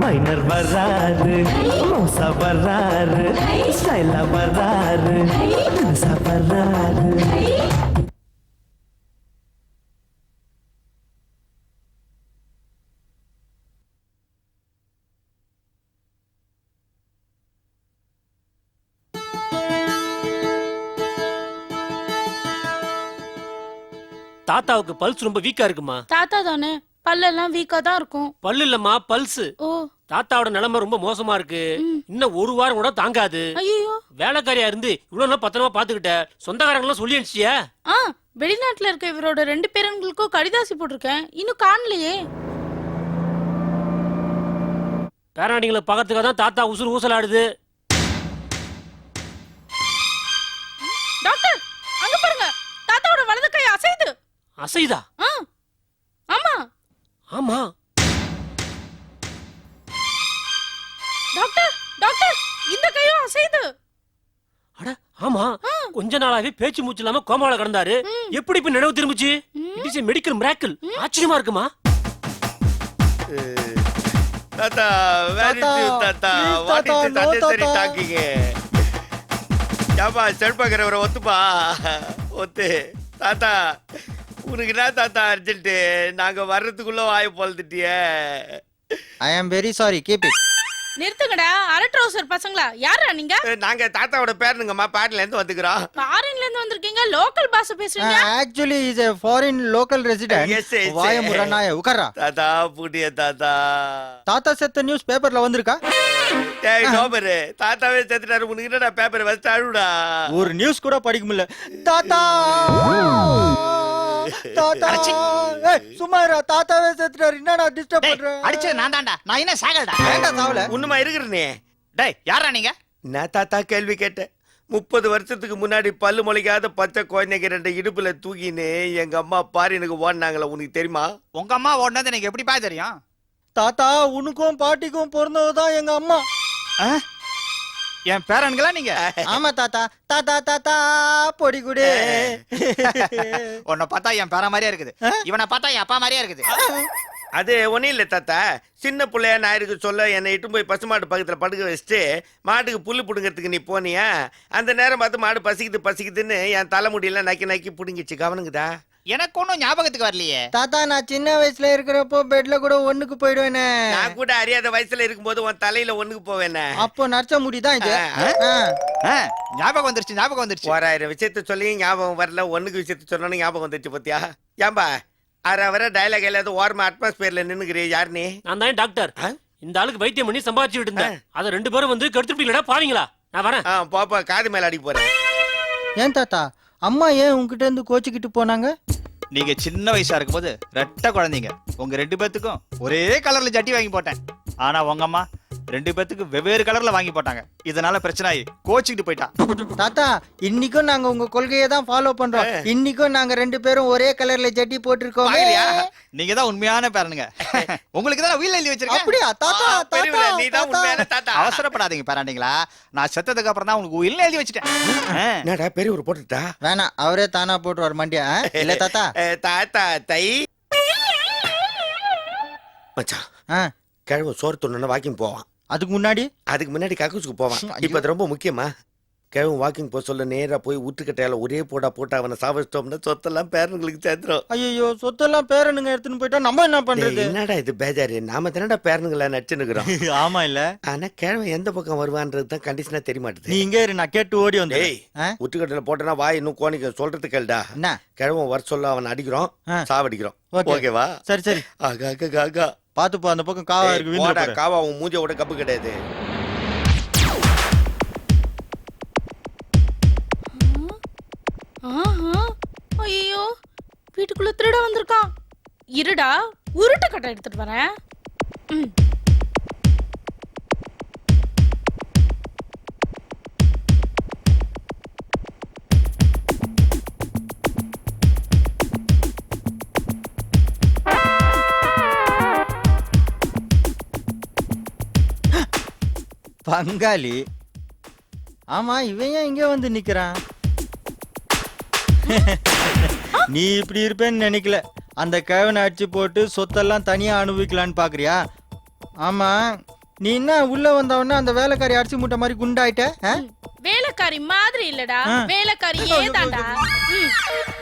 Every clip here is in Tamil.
மைனர் வர்றாரு மோசா வர்றாரு ஸ்டைலா வர்றாரு வர்றாரு தாத்தாவுக்கு பல்ஸ் ரொம்ப வீக்கா இருக்குமா? தாத்தா தானே. பல்லெல்லாம் வீக்கா தான் இருக்கும். பல்லு இல்லம்மா பல்ஸ் ஓ. தாத்தாவோட நிலைமை ரொம்ப மோசமா இருக்கு. இன்னும் ஒரு வாரம் கூட தாங்காது. ஐயோ வேலைக்காரியா இருந்து இவ்வளவு நாள் பத்திரமா பாத்துக்கிட்ட சொந்தக்காரங்களாம் சொல்லி அனுப்பிச்சியா ஆ வெளிநாட்டுல இருக்க இவரோட ரெண்டு பேரன்களுக்கும் கடிதாசி போட்டிருக்கேன். இன்னும் காணலையே. பேராண்டிங்களை பார்க்கறதுக்காக தான் தாத்தா உசுறு ஊசலாடுது. டாக்டர் அங்க பாருங்க. தாத்தாவோட வலது கை அசையுது. அசைதா ஆ. ஆமா. டாக்டர் டாக்டர் இந்த கையும் அசையுது. அட ஆமா. கொஞ்ச நாளாவே பேச்சு மூச்சு இல்லாம கோமால கிடந்தாரு. எப்படி இப்ப நினைவு திரும்பிச்சு. இட் இஸ் மெடிக்கல் மிராக்கிள் ஆச்சரியமா இருக்குமா? தாத்தா வேர் தாத்தா, இஸ் தாத்தா. What is unnecessary. டாக்கிங் ஏப்பா செல்பக்கிறவரை ஒத்துப்பா? ஒத்து. தாத்தா உனக்கு என்ன தாத்தா அர்ஜென்ட் நாங்க வர்றதுக்குள்ள வாய பொழுதுட்டியே I am very sorry keep it நிறுத்துங்கடா அரை ட்ரௌசர் பசங்களா? யாரா நீங்க? நாங்க தாத்தாவோட பேருனுங்கம்மா பாட்டில இருந்து வந்துக்கிறோம். ஃபாரின்ல இருந்து வந்திருக்கீங்க லோக்கல் பாஷ பேசுறீங்க? Actually is a foreign local resident வாய. முரணாய உட்காரா தாத்தா பூட்டிய தாத்தா. தாத்தா செத்த நியூஸ் பேப்பர்ல வந்திருக்கா? டேய் சோபரு தாத்தாவே செத்துட்டாரு உனக்கு என்னடா பேப்பர் வச்சு அழுடா ஒரு நியூஸ் கூட படிக்க முடியல. தாத்தா! தாத்தா. சும்மா இருடா, தாத்தாவே செத்துட்டாரு என்னடா டிஸ்டர்ப் பண்ற? அடிச்சது நான் தான்டா நான் என்ன சாகலடா? வேண்டாம் சாவல. உண்மை இருக்கிறனே. டேய் யாரா நீங்க? நான் தாத்தா கேள்வி கேட்டேன்? முப்பது வருஷத்துக்கு முன்னாடி பல்லு முளைக்காத பச்சை குழந்தைங்க ரெண்டு இடுப்புல தூக்கின்னு எங்க அம்மா பாரினுக்கு ஓடினாங்களே. உனக்கு தெரியுமா? உங்க அம்மா ஓடுனது எனக்கு எப்படிப்பா தெரியும்? தாத்தா உனக்கும் பாட்டிக்கும் பிறந்தவதான் எங்க அம்மா. ஆ? என் பேரன்களா நீங்க? ஆமா தாத்தா. தாத்தா தாத்தா பொடி குடு. உன்னை பார்த்தா என் பேர மாதிரியா இருக்குது. இவனை பார்த்தா என் அப்பா மாதிரியா இருக்குது. அது ஒன்றும் இல்லை தாத்தா. சின்ன பிள்ளையா நான் இருக்கு சொல்ல என்னை இட்டு போய் பசுமாடு பக்கத்தில் படுக்க வச்சுட்டு மாட்டுக்கு புல்லு பிடுங்கிறதுக்கு நீ போனியா? அந்த நேரம் பார்த்து மாடு பசிக்குது பசிக்குதுன்னு என் தலைமுடியெல்லாம் நக்கி நக்கி பிடுங்கிச்சு கவனுங்குதா? எனக்கு ஒன்றும் ஞாபகத்துக்கு வரலையே. தாத்தா நான் சின்ன வயசுல இருக்கிறப்போ பெட்ல கூட ஒண்ணுக்கு போயிடுவேனே. நான் கூட அறியாத வயசுல இருக்கும்போது உன் தலையில ஒண்ணுக்கு போவேனே. அப்போ நடிச்ச முடிதான் இது? ஞாபகம் வந்துருச்சு ஞாபகம் வந்துருச்சு. ஓராயிரம் விஷயத்த சொல்லி ஞாபகம் வரல ஒண்ணுக்கு விஷயத்த சொன்னோன்னு ஞாபகம் வந்துச்சு பத்தியா? ஏம்பா அரை வர டைலாக் இல்லாத ஓரமா அட்மாஸ்பியர்ல நின்னுக்கிறீ யார் நீ நான் தான் டாக்டர்? இந்த ஆளுக்கு வைத்தியம் பண்ணி சம்பாதிச்சுட்டு இருந்தேன் அத ரெண்டு பேரும் வந்து கெடுத்துட்டீங்களா பாவீங்களா? நான் வரேன். பாப்பா காது மேல அடிக்க போறேன். ஏன் தாத்தா? அம்மா ஏன் உங்ககிட்ட இருந்து கோச்சிக்கிட்டு போனாங்க? நீங்க சின்ன வயசா இருக்கும்போது ரெட்ட குழந்தைங்க. உங்க ரெண்டு பேத்துக்கும் ஒரே கலர்ல ஜட்டி வாங்கி போட்டேன். ஆனா உங்க அம்மா ரெண்டு பேத்துக்கு வெவ்வேறு கலர்ல வாங்கி போட்டாங்க. இதனால பிரச்சனை ஆகி கோச்சிக்கிட்டு போயிட்டா. தாத்தா இன்னைக்கும் நாங்க உங்க கொள்கையை தான் ஃபாலோ பண்றோம். இன்னைக்கும் நாங்க ரெண்டு பேரும் ஒரே கலர்ல ஜட்டி போட்டிருக்கோம்? நீங்க தான் உண்மையான பேரனுங்க. உங்களுக்கு தான் வீல் எழுதி வச்சிருக்கேன்? அப்படியா? தாத்தா தாத்தா நீதான் தாத்தா. உண்மையான தாத்தா. அவசரப்படாதீங்க பேராண்டிங்களா. நான் செத்ததுக்கு அப்புறம் தான் உங்களுக்கு will எழுதி வச்சுட்டேன். என்னடா பெரியவர் போட்டுட்டா? வேணாம் அவரே தானா போட்டுருவார் மண்டியா? இல்ல தாத்தா? தாத்தா தை. மச்சான் கிழவு சோறு துண்ணு வாக்கிங் போவான். அதுக்கு முன்னாடி? அதுக்கு முன்னாடி கக்கூசுக்கு போவான். இப்ப அது ரொம்ப முக்கியமா? கிழவன் வாக்கிங் போக சொல்ல நேரா போய் ஊட்டுக்கட்டையால ஒரே போடா போட்டு அவனை சாவச்சிட்டோம்னா சொத்தெல்லாம் பேரனுங்களுக்கு சேர்த்துரும் ஐயோ சொத்தெல்லாம் பேரனுங்க எடுத்துன்னு போயிட்டா நம்ம என்ன பண்றது? டேய், என்னடா இது பேஜாரு? நாம தானடா பேரனுங்களா நடிச்சுன்னுக்குறோம் ஆமா இல்ல. ஆனா கிழவன் எந்த பக்கம் வருவான்றது தான் கண்டிஷனா தெரிய நீ மாட்டுது இங்க இரு நான் கேட்டு ஓடி வந்து டேய் ஊட்டுக்கட்டையில போட்டனா வாய் இன்னும் கோணிக்க சொல்றது கேளுடா. கிழவன் வர சொல்ல அவன் அடிக்கிறோம். சாவடிக்கிறோம். ஓகேவா? சரி சரி. ஆகா ஆகா ஆகா பாத்து போ அந்த பக்கம் காவா இருக்கு போற. காவா உன் மூஞ்ச விட கப்பு கிடையாது ஆஹா ஐயோ வீட்டுக்குள்ள திருட வந்திருக்கான் இருடா உருட்டு கட்டை எடுத்துட்டு வரேன் ம். பங்காளி. ஆமா இவன் ஏன் இங்க வந்து நிக்கிறான்? நீ இப்படி இருப்பேன்னு நினைக்கல. அந்த கேவனை அடிச்சு போட்டு சொத்தெல்லாம் தனியா அனுபவிக்கலான்னு பாக்குறியா? ஆமா. நீ என்ன உள்ள வந்தவொடனே அந்த வேலைக்காரி அடிச்சு மூட்டை மாதிரி குண்டாயிட்ட? வேலைக்காரி மாதிரி இல்லடா. தான்டா ம்.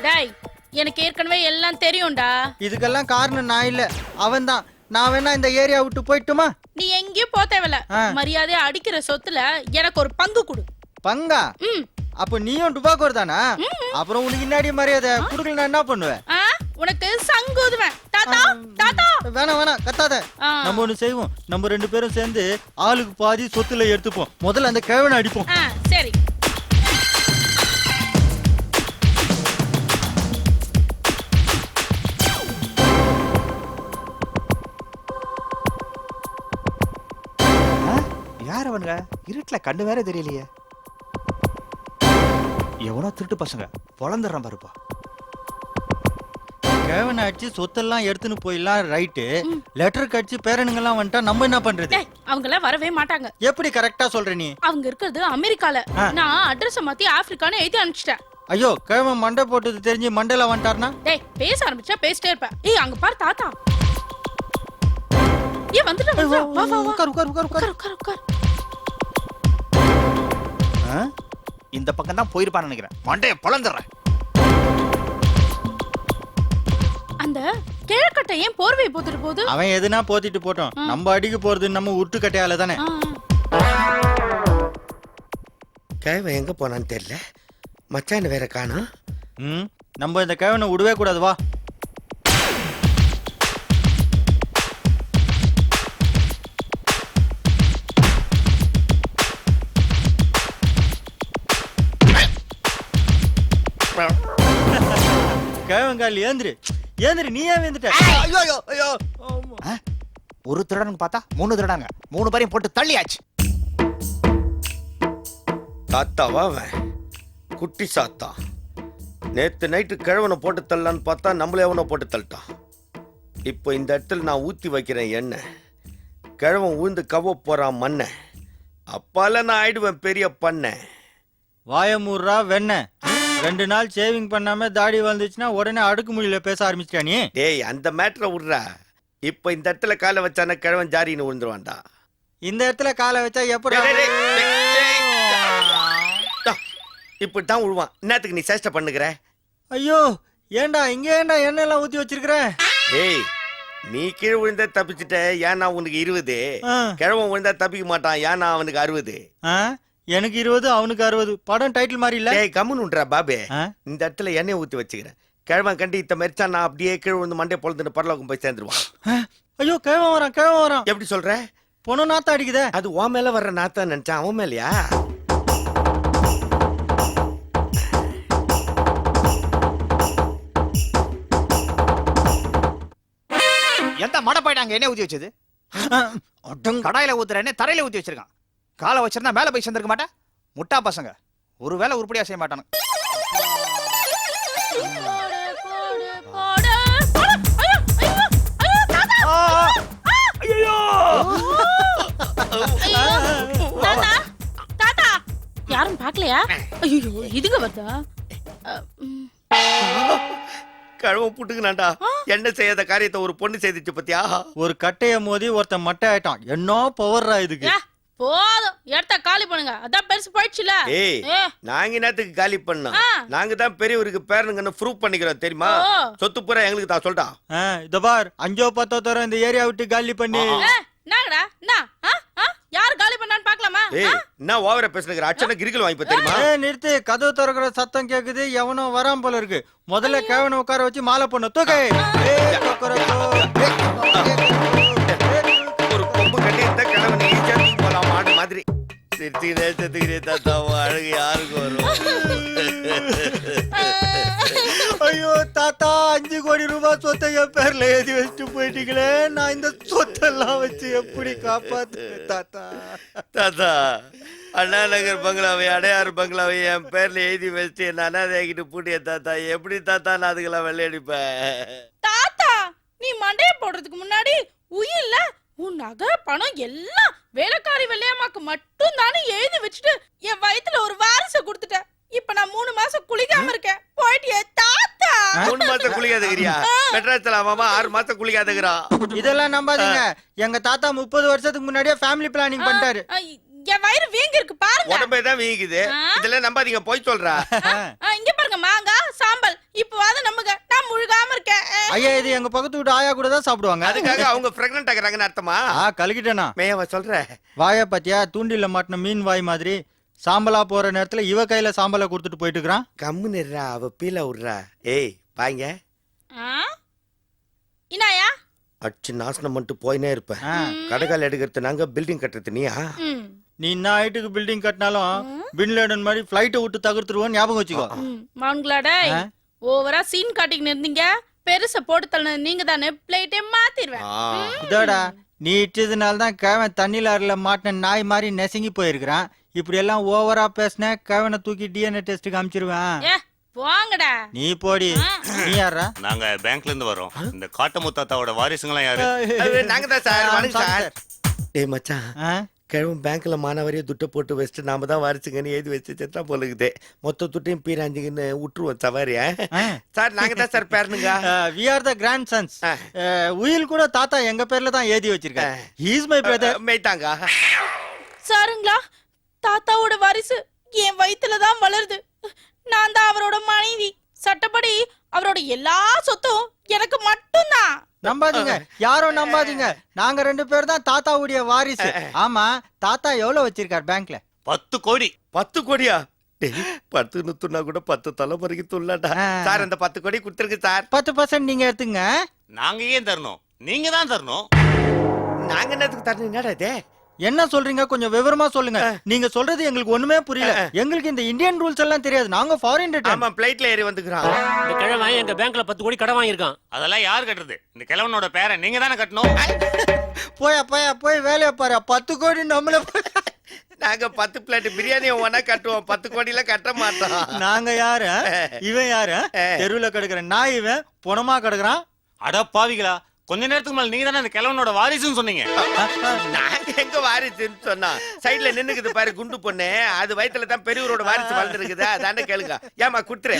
டேய் எனக்கு ஏற்கனவே எல்லாம் தெரியும்டா. இதுக்கெல்லாம் காரணம் நான் இல்ல. அவன்தான். நான் வேணா இந்த ஏரியா விட்டு போயிட்டுமா? நீ எங்கேயும் போக தேவையில்ல. மரியாதையா அடிக்கிற சொத்துல எனக்கு ஒரு பங்கு கொடு. பங்கா? அப்ப நீயும் டுபாக்கோர் தானா? அப்புறம் உனக்கு முன்னாடி மரியாதை? குடுக்கல என்ன பண்ணுவேன் உனக்கு சங்கூதுவேன். தாத்தா தாத்தா. வேணாம் வேணாம் கத்தாத. நம்ம ஒண்ணு செய்வோம். நம்ம ரெண்டு பேரும் சேர்ந்து ஆளுக்கு பாதி சொத்துல எடுத்துப்போம். முதல்ல அந்த கிழவனை அடிப்போம். சரி. யார் அவனுங்க இருட்டுல கண்ணு வேற தெரியலையே. எவனோ திருட்டு பசங்க. பொழந்துடுறான் பாருப்பா. கிழவனை அடிச்சு சொத்தெல்லாம் எடுத்துன்னு போயிடலாம் ரைட்டு லெட்டர் கடிச்சு பேரனுங்கெல்லாம் வந்துட்டா நம்ம என்ன பண்றது? அவங்க எல்லாம் வரவே மாட்டாங்க. எப்படி கரெக்டா சொல்ற நீ? அவங்க இருக்கிறது அமெரிக்கால. நான் அட்ரஸ் மாத்தி ஆப்பிரிக்கான்னு எழுதி அனுப்பிச்சிட்டேன். ஐயோ கிழவன் மண்டை போட்டது தெரிஞ்சு மண்டையில வந்துட்டார்னா டேய் பேச ஆரம்பிச்சா பேசிட்டே இருப்பேன் ஏய் அங்க பாரு தாத்தா. ஏய் வந்துட்டா வந்துட்டா. வா வா வா. உட்கார் உட்கார் உட்கார். உட்கார் உட்கார் உட்கார்? இந்த பக்கம் தான் போயிருப்பான்னு நினைக்கிறேன். மண்டைய பொழந்துடுறேன் அந்த கிழக்கட்டை ஏன் போர்வை போத்துட்டு போகுது? அவன் எதுனா போத்திட்டு போட்டோம். நம்ம அடிக்க போறது நம்ம உருட்டு கட்டையால தானே. ஆ, கேவன் எங்க போனான்னு தெரியல? மச்சான் வேற காணோம். ம் நம்ம இந்த கிழவனை விடவே கூடாது வா. கிழவங்கால் ஏந்திரு. ஏந்திரு நீ ஏன் வந்துட்ட ஐயோ ஐயோ ஐயோ? ஒரு திருடனுக்கு பார்த்தா மூணு திருடாங்க மூணு பேரையும் போட்டு தள்ளியாச்சு. தாத்தாவா அவன்? குட்டி சாத்தா. நேத்து நைட்டு கிழவனை போட்டு தள்ளலான்னு பார்த்தா நம்மளே அவனை போட்டு தள்ளிட்டான். இப்போ இந்த இடத்துல நான் ஊத்தி வைக்கிறேன் எண்ணெய் கிழவன் ஊந்து கவ போறான் மண்ணை. அப்பால நான் ஆயிடுவேன் பெரிய பண்ண. வாயமூர்ரா வெண்ணெய் ரெண்டு நாள் சேவிங் பண்ணாம தாடி வந்துச்சுன்னா உடனே அடுக்குமொழியில பேச ஆரம்பிச்சிட்டியா நீ? டேய் அந்த மேட்டரை விட்றா. இப்போ இந்த இடத்துல காலை வச்சான கிழவன் ஜாரின்னு விழுந்துருவான்டா. இந்த இடத்துல காலை வச்சா எப்படி டேய், டேய், டேய், டேய். இப்படி தான் விழுவான். என்னத்துக்கு நீ சேஷ்டை பண்ணுகிற? ஐயோ ஏன்டா இங்க ஏன்டா எண்ணெய் எல்லாம் ஊத்தி வச்சிருக்கிற? ஏய் நீ கீழே விழுந்தா தப்பிச்சிட்ட ஏன்னா உனக்கு இருபது. ஆ, கிழவன் விழுந்தா தப்பிக்க மாட்டான் ஏன்னா அவனுக்கு அறுபது. ஆ, எனக்கு இருபது அவனுக்கு அறுபது. படம் டைட்டில் மாதிரி இல்ல. டேய் கம்முன்னுன்றா பாபே? இந்த இடத்துல எண்ணெய் ஊத்தி வச்சுக்கிறேன். கிழவன் கண்டு இத்த மெரிச்சா நான் அப்படியே கீழே விழுந்து மண்டே பொழுதுன்னு பரலோகம் போய் சேர்ந்துருவான். ஐயோ கிழவன் வரான் கிழவன் வரான். எப்படி சொல்ற? பொண்ணு நாத்தம் அடிக்குதே. அது உன் மேல வர்ற நாத்தான் நினைச்சான் அவன் மேலயா? எந்த மடை போயிட்டாங்க? என்ன ஊத்தி வச்சது. கடாயில ஊத்துற எண்ணெய் தரையில ஊத்தி வச்சிருக்கான். காலை வச்சிருந்தா மேல போய் சேர்ந்திருக்க மாட்டா? முட்டா பசங்க. ஒரு வேலை உருப்படியா செய்ய மாட்டானு. யாரும் பார்க்கலையா? ஐயோ இதுங்க வருதா. கிழவன் புட்டுக்குனாண்டா என்ன செய்யாத காரியத்தை ஒரு பொண்ணு செய்துச்சு பத்தியா? ஒரு கட்டைய மோதி ஒருத்தன் மட்டை ஆயிட்டான். என்ன பவர்ரா இதுக்கு? போதும். இடத்த காலி பண்ணுங்க. அதான் பெருசு போயிடுச்சுல. ஏய் ஏ, நாங்க என்னத்துக்கு காலி பண்ணோம். நாங்க தான் பெரியவருக்கு பேரனுங்கன்னு ப்ரூவ் பண்ணிக்கிறோம் தெரியுமா. சொத்து பூரா எங்களுக்கு தான் சொல்லிட்டா இதோ பார் அஞ்சோ பத்தோ தரம் இந்த ஏரியா விட்டு காலி பண்ணி. என்னங்கடா? என்ன? யார் காலி பண்ணான்னு பார்க்கலாமா? ஏய் என்ன ஓவரா பேசுனுங்கிற அச்சனை கிரிக்கல் வாங்கி தெரியுமா? நிறுத்து. கதவு திறக்கிற சத்தம் கேக்குது எவனோ வராம போல இருக்கு. முதல்ல கேவனை உட்கார வச்சு மாலை பண்ண தூக்கு. ஏய், மாதிரி. சிரிச்சு நேசத்துக்கிறே தாத்தா அழகு யாருக்கு வரும்? ஐயோ தாத்தா அஞ்சு கோடி ரூபாய் சொத்தை என் பேர்ல எழுதி வச்சுட்டு போயிட்டீங்களே. நான் இந்த சொத்தெல்லாம் வச்சு எப்படி காப்பாத்து தாத்தா? தாத்தா அண்ணா நகர் பங்களாவை அடையாறு பங்களாவை என் பேர்ல எழுதி வச்சுட்டு என்ன அனாதையாக்கிட்டு பூட்டிய தாத்தா எப்படி தாத்தா நான் அதுக்கெல்லாம் வெள்ளையடிப்பேன்? தாத்தா நீ மண்டைய போடுறதுக்கு முன்னாடி உயில்ல உன் நகை பணம் எல்லாம் வேலைக்காரி வெள்ளையம்மாக்கு மட்டும் தானே எழுதி வச்சுட்டு என் வயித்துல ஒரு வாரிசை கொடுத்துட்ட. இப்ப நான் மூணு மாசம் குளிக்காம இருக்கேன். போயிட்டியே தாத்தா. மூணு மாசம் குளிக்காதகிறியா மெட்ராஸ்ல மாமா ஆறு மாசம் குளிக்காதகிறான் இதெல்லாம் நம்பாதீங்க. எங்க தாத்தா முப்பது வருஷத்துக்கு முன்னாடியே ஃபேமிலி பிளானிங் பண்ணிட்டாரு. என் வயிறு வீங்கி இருக்கு பாருங்க. உடம்பே தான் வீங்குது? இதெல்லாம் நம்பாதீங்க போய் சொல்றா. இங்க பாருங்க மாங்காய் சாம்பல். இப்ப வாத நம்புங்க. நான் முழுகாம இருக்கேன் ஆ. ஐயா இது எங்க பக்கத்து வீட்டு ஆயா கூட தான் சாப்பிடுவாங்க. அதுக்காக அவங்க பிரெக்னென்ட் ஆகுறாங்கன்னு அர்த்தமா? ஆ கலக்கிட்டேனா மேயவ சொல்ற. வாயை பாத்தியா? தூண்டில மாட்டின மீன் வாய் மாதிரி சாம்பலா போற நேரத்துல இவ கையில சாம்பலை கொடுத்துட்டு போயிட்டு இருக்கிறான். கம்மு நிறா அவ பீல விடுறா ஏய் பாங்க ஆ? இனாயா அச்சு நாசனம் பண்ணிட்டு போயினே இருப்பேன். ஆ. கடைக்கால் எடுக்கிறது நாங்க பில்டிங் கட்டுறது நீயா? நீ என்ன ஹைட்டுக்கு பில்டிங் கட்டினாலும் பின்லேடன் மாதிரி ஃபிளைட்டை விட்டு தகர்த்துருவோம் ஞாபகம் வச்சுக்கோ. மவுன்களா? ஓவரா சீன் காட்டிக்கின்னு இருந்தீங்க. பெருச போட்டு தள்ளனது நீங்க தானே பிளேட்டே மாத்திடுவேன் ஆ. இதோடா நீ இட்டதுனால தான் கேவன் தண்ணில அருல மாட்டின நாய் மாதிரி நெசங்கி போயிருக்கிறான். இப்படி எல்லாம் ஓவரா பேசின கேவனை தூக்கி டிஎன்ஏ டெஸ்ட்டுக்கு அனுப்பிச்சிருவேன் ஏ போங்கடா. நீ போடி. நீ யாரா நாங்க பேங்க்ல இருந்து வரோம். இந்த காட்டமுத்தாத்தாவோட வாரிசுங்களாம் யாரு? அது நாங்க தான் சார். ஏய் மச்சான். ஆ? கிழவன் பேங்க்ல மானவரையே துட்டை போட்டு வச்சுட்டு நாம தான் வாரிச்சுங்கன்னு எழுதி வச்சு செத்தா போலுக்குது மொத்த துட்டையும் பீராஞ்சிங்கன்னு விட்டுருவோம் சவாரி ஆ? ஆ. சார் நாங்க தான் sir பேரனுங்க. We are the grandsons. உயில் கூட தாத்தா எங்க பேர்ல தான் எழுதி வச்சிருக்காரு. ஹீஸ் மை பிரதர் மேய்த்தாங்க சாருங்களா தாத்தாவோட வாரிசு என் வயித்துல தான் வளருது. நான் தான் அவரோட மனைவி. சட்டப்படி அவரோட எல்லா சொத்தும் எனக்கு மட்டும்தான். நம்பாதீங்க. யாரும் நம்பாதீங்க. நாங்க ரெண்டு பேர் தான் தாத்தாவுடைய வாரிசு. ஆமா தாத்தா எவ்வளவு வச்சிருக்காரு பேங்க்ல? பத்து கோடி. பத்து கோடியா? டேய், பத்துன்னு துண்ணா கூட பத்து தலைமுறைக்கு துள்ளடா. சார் அந்த பத்து கோடி கொடுத்துருக்கு சார். பத்து பர்சன்ட் நீங்க எடுத்துங்க. நாங்க ஏன் தரணும்? நீங்க தான் தரணும். நாங்க என்னத்துக்கு தரணும்? என்னடா இது? என்ன சொல்றீங்க? கொஞ்சம் விவரமா சொல்லுங்க. நீங்க சொல்றது எங்களுக்கு ஒண்ணுமே புரியல. எங்களுக்கு இந்த இந்தியன் ரூல்ஸ் எல்லாம் தெரியாது. நாங்க ஃபாரின் ரிட்டர்ன் ஆமா பிளைட்ல ஏறி வந்துக்கிறான். இந்த கிழவன் எங்க பேங்க்ல பத்து கோடி கடன் வாங்கியிருக்கான். அதெல்லாம் யார் கட்டுறது? இந்த கிழவனோட பேரை நீங்க தானே கட்டணும். போயா போயா போய் வேலையை பாரு. பத்து கோடி நம்மள நாங்க பத்து பிளேட் பிரியாணி ஒன்னா கட்டுவோம். பத்து கோடியில கட்ட மாட்டோம் நாங்க யாரு? இவன் யாரு? தெருவுல கிடக்குற நாய் இவன் புணமா கிடக்குறான். அட பாவிகளா கொஞ்ச நேரத்துக்கு மேல நீங்க தானே அந்த கிழவனோட வாரிசுன்னு சொன்னீங்க? நாங்க எங்க வாரிசுன்னு சொன்னோம் சைடுல நின்னுக்குது பாரு குண்டு பொண்ணு. அது வயித்துல தான் பெரியவரோட வாரிசு வளர்ந்துருக்குது. அதானே கேளுங்க. ஏமா குத்துரு.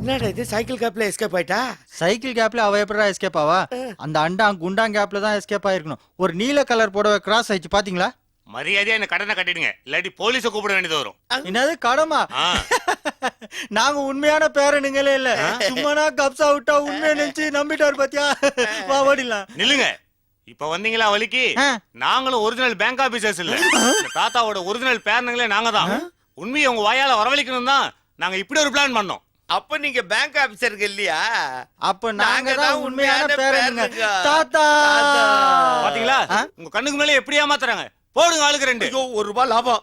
என்னடா இது? சைக்கிள் கேப்ல எஸ்கேப் ஆயிட்டா? சைக்கிள் கேப்ல அவ எப்படா எஸ்கேப் ஆவா? அந்த அண்டா குண்டா கேப்ல தான் எஸ்கேப் ஆயிருக்கணும். ஒரு நீல கலர் புடவை கிராஸ் ஆயிடுச்சு பாத்தீங்களா? மரியாதையா இந்த கடனை கட்டிடுங்க. இல்லாட்டி போலீஸ கூப்பிட வேண்டியது வரும். என்னது கடமா? நாங்க உண்மையான பேரனுங்களே இல்ல. சும்மானா கப்சா விட்டா உண்மையை நினைச்சு நம்பிட்டாரு பாத்தியா? வா ஓடிலாம் நில்லுங்க. இப்ப வந்தீங்களா வலிக்கு. நாங்களும் ஒரிஜினல் பேங்க் ஆபீசர்ஸ் இல்ல. தாத்தாவோட ஒரிஜினல் பேரனுங்களே நாங்க தான். உண்மையை உங்க வாயால வரவழைக்கணும் தான் நாங்க இப்படி ஒரு பிளான் பண்ணோம். அப்ப நீங்க பேங்க் ஆபீசருக்கு இல்லையா? அப்ப நாங்க தான் உண்மையான பேரனுங்க. தாத்தா. பாத்தீங்களா? உங்க கண்ணுக்கு மேல எப்படி ஏமாத்துறாங்க? போடுங்க ஆளுக்கு ரெண்டு. ஐயோ ஒரு ரூபாய் லாபம்.